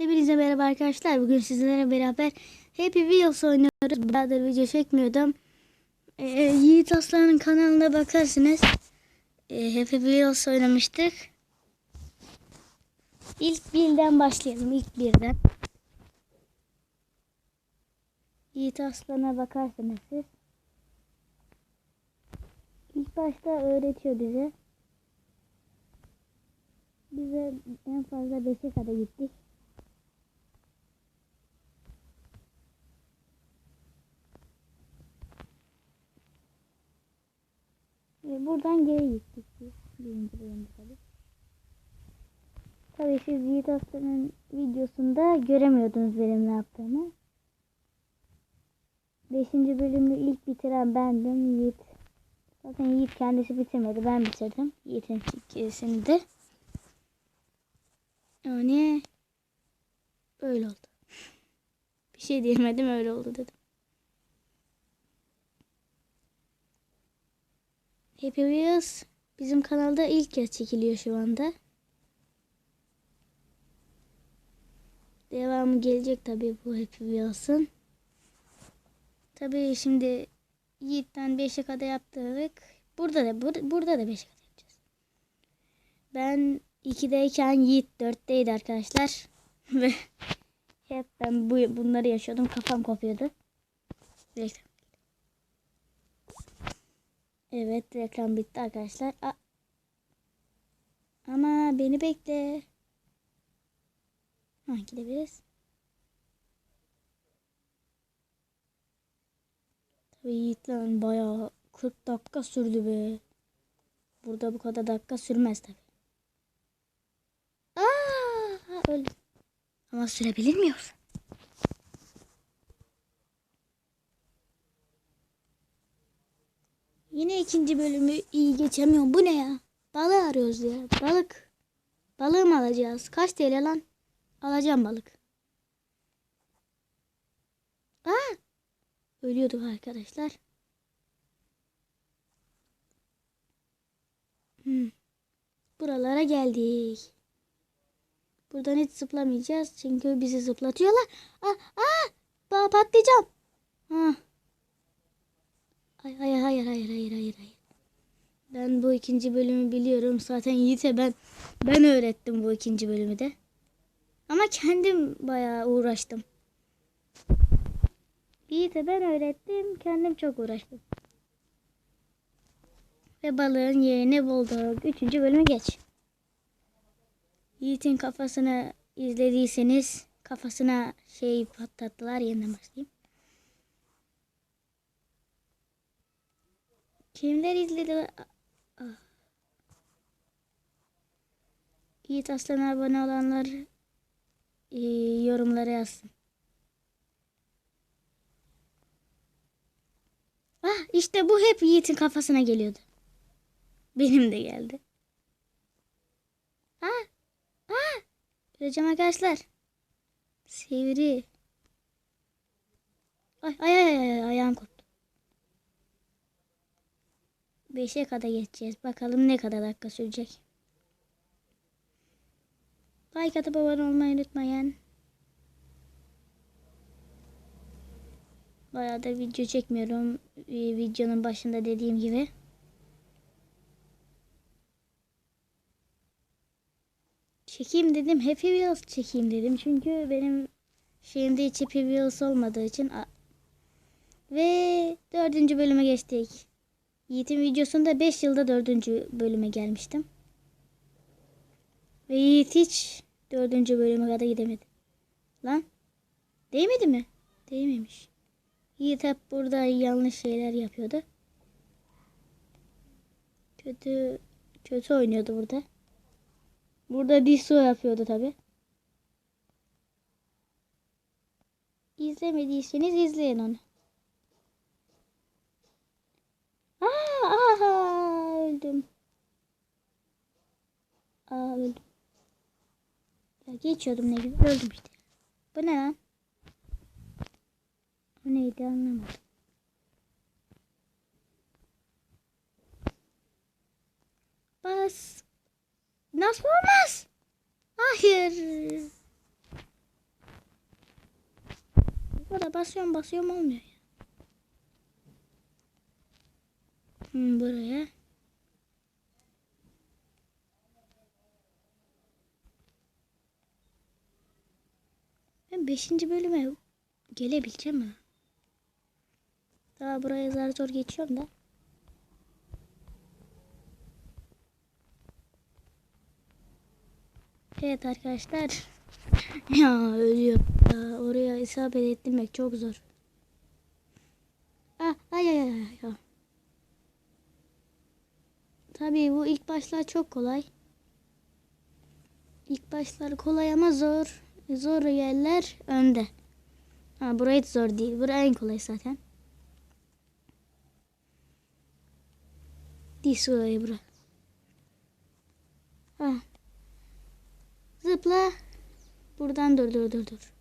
Hepinize merhaba arkadaşlar. Bugün sizlerle beraber Happy Wheels oynuyoruz. Bayağıdır video çekmiyordum. Ee, Yiğit Aslan'ın kanalına bakarsınız. Ee, Happy Wheels oynamıştık. İlk birden başlayalım. İlk birden. Yiğit Aslan'a bakarsınız siz. İlk başta öğretiyor bize. Bize en fazla 5'e kadar gittik. Buradan geri gittik. Birinci bölümde tabii. Tabii siz Yiğit Aslan'ın videosunda göremiyordunuz benim ne yaptığımı. Beşinci bölümü ilk bitiren bendim. Yiğit. Zaten Yiğit kendisi bitirmedi. Ben bitirdim. Yiğit'in ikisini. Yani öyle oldu. Bir şey diyemedim öyle oldu dedim. Happy Wheels bizim kanalda ilk kez çekiliyor şu anda. Devamı gelecek tabii bu Happy Wheels'ın. Tabii şimdi Yiğit'ten 5'e kadar yaptık. Burada da bur- burada da 5'e kadar yapacağız. Ben 2'deyken Yiğit 4'teydi arkadaşlar. Ve hep ben bu bunları yaşıyordum. Kafam kopuyordu. Reklam. Evet reklam bitti arkadaşlar. A- Ama beni bekle. Ha gidebiliriz. Tabii Yiğit lan bayağı 40 dakika sürdü be. Burada bu kadar dakika sürmez tabii. Aa, öldüm. Ama sürebilir miyiz? Yine ikinci bölümü iyi geçemiyorum. Bu ne ya? Balığı arıyoruz ya. Balık. Balığı mı alacağız? Kaç TL lan? Alacağım balık. Aa! Ölüyorduk arkadaşlar. Hmm. Buralara geldik. Buradan hiç zıplamayacağız. Çünkü bizi zıplatıyorlar. Aa, aa, patlayacağım. Ha. Ay, hayır, hayır, hayır, hayır, hayır, hayır. Ben bu ikinci bölümü biliyorum. Zaten Yiğit'e ben ben öğrettim bu ikinci bölümü de. Ama kendim bayağı uğraştım. Yiğit'e ben öğrettim. Kendim çok uğraştım. Ve balığın yerini bulduk. Üçüncü bölümü geç. Yiğit'in kafasını izlediyseniz kafasına şey patlattılar. Yeniden başlayayım. Kimler izledi? Ah. Yiğit Aslan'a abone olanlar e, yorumlara yazsın. Ah işte bu hep Yiğit'in kafasına geliyordu. Benim de geldi. Ah ah Göreceğim arkadaşlar. Sivri. Ay ay ay ay ayağım koptu. Beşe kadar geçeceğiz. Bakalım ne kadar dakika sürecek. Like atıp abone olmayı unutmayın. Bayağıdır video çekmiyorum. Ee, Videonun başında dediğim gibi. Çekeyim dedim. Happy Wheels çekeyim dedim. Çünkü benim şeyimde hiç Happy Wheels olmadığı için. Ve dördüncü bölüme geçtik. Yiğit'in videosunda 5 yılda dördüncü bölüme gelmiştim. Ve Yiğit hiç dördüncü bölüme kadar gidemedi. Lan. Değmedi mi? Değmemiş. Yiğit hep burada yanlış şeyler yapıyordu. Kötü kötü oynuyordu burada. Burada diso yapıyordu tabi. İzlemediyseniz izleyin onu. Aa, aha, öldüm. Aa, öldüm. Ya geçiyordum ne güzel öldüm işte. Bu ne lan? Bu neydi anlamadım. Bas. Nasıl olmaz? Hayır. ba- basıyorum basıyorum olmuyor. Hmm, buraya. Ben 5. bölüme gelebileceğim mi? Daha buraya zar zor geçiyorum da. Evet arkadaşlar. ya ölüyorum. Ya, oraya isabet ettirmek çok zor. Ah, ay ay ay. ay. Tabii bu ilk başlar çok kolay. İlk başlar kolay ama zor. Zor yerler önde. Ha burayı hiç zor değil. Burası en kolay zaten. Dis orayı bura. Ha. Zıpla. Buradan dur dur dur dur.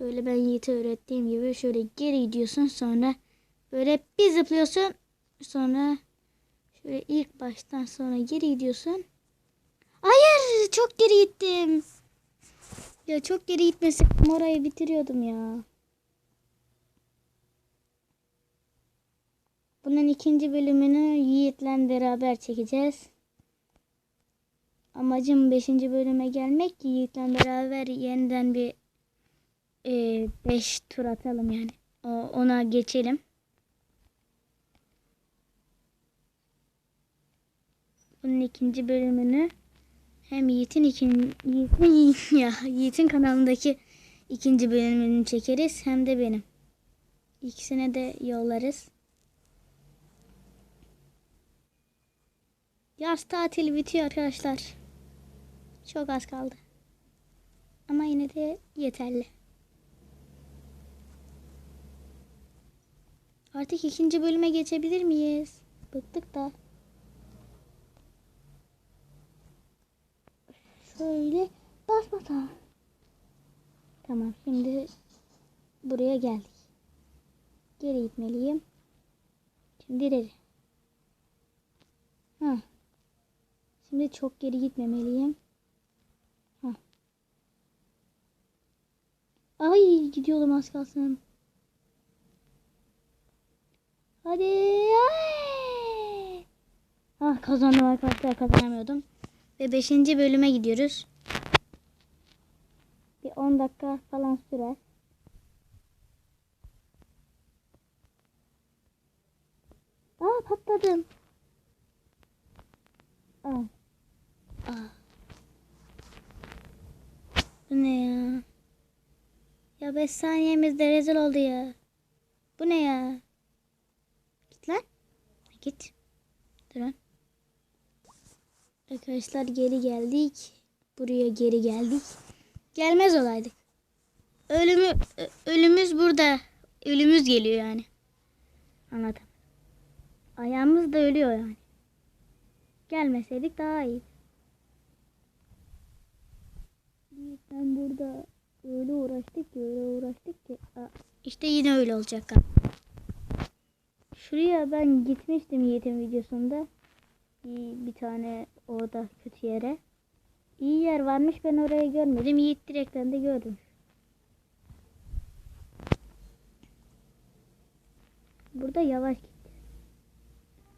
Böyle ben Yiğit'e öğrettiğim gibi şöyle geri gidiyorsun sonra böyle bir zıplıyorsun sonra şöyle ilk baştan sonra geri gidiyorsun. Hayır çok geri gittim. Ya çok geri gitmesem orayı bitiriyordum ya. Bunun ikinci bölümünü Yiğit'le beraber çekeceğiz. Amacım 5. bölüme gelmek ki Yiğit'le beraber yeniden bir 5 tur atalım yani. O, ona geçelim. Bunun ikinci bölümünü hem Yiğit'in ikin Yiğit'in ya Yiğit'in kanalındaki ikinci bölümünü çekeriz hem de benim. İkisine de yollarız. Yaz tatili bitiyor arkadaşlar. Çok az kaldı. Ama yine de yeterli. Artık ikinci bölüme geçebilir miyiz? Bıktık da. Şöyle bas basa. Tamam şimdi buraya geldik. Geri gitmeliyim. Şimdi ileri. Ha. Şimdi çok geri gitmemeliyim. Ha. Ay gidiyordum az kalsın. Hadi. Ay. Ah kazandım arkadaşlar kazanamıyordum. Ve 5. bölüme gidiyoruz. Bir 10 dakika falan sürer. Aa patladım. Aa. Aa. Bu ne ya? Ya 5 saniyemizde rezil oldu ya. Bu ne ya? Git lan. Git. Durun. Arkadaşlar geri geldik. Buraya geri geldik. Gelmez olaydık. Ölümü ölümüz burada. Ölümüz geliyor yani. Anladım. Ayağımız da ölüyor yani. Gelmeseydik daha iyi. Ben burada öyle uğraştık ki öyle uğraştık ki. Aa, işte yine öyle olacak. Şuraya ben gitmiştim Yiğit'in videosunda. Bir, bir tane orada kötü yere. İyi yer varmış ben orayı görmedim. Yiğit direkten de gördüm. Burada yavaş gitti.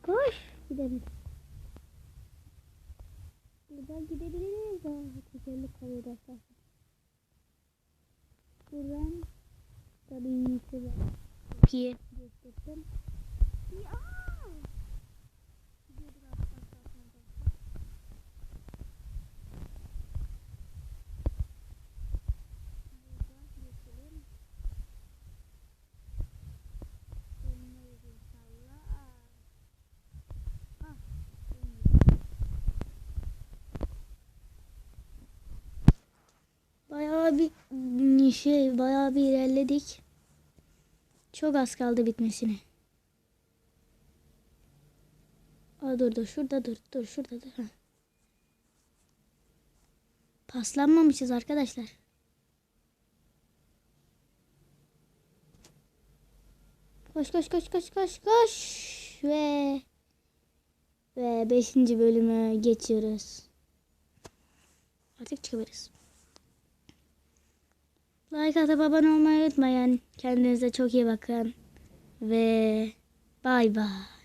Koş. Gidelim. Buradan gidebiliriz. Tekerlek kalıyor arkadaşlar. Buradan tabii Yiğit'i ben çok iyi gösterdim. Ya! Gidiyordur arkadaşlar. Buradan geçelim. Dönmeyiz inşallah. Ah, dönmeyiz. Bayağı bir şey, bayağı bir ilerledik. Çok az kaldı bitmesine. Aa, dur dur şurada dur dur şurada dur. Heh. Paslanmamışız arkadaşlar. Koş koş koş koş koş koş ve ve 5. bölümü geçiyoruz. Artık çıkabiliriz. Like atıp abone olmayı unutmayın. Kendinize çok iyi bakın. Ve bay bay.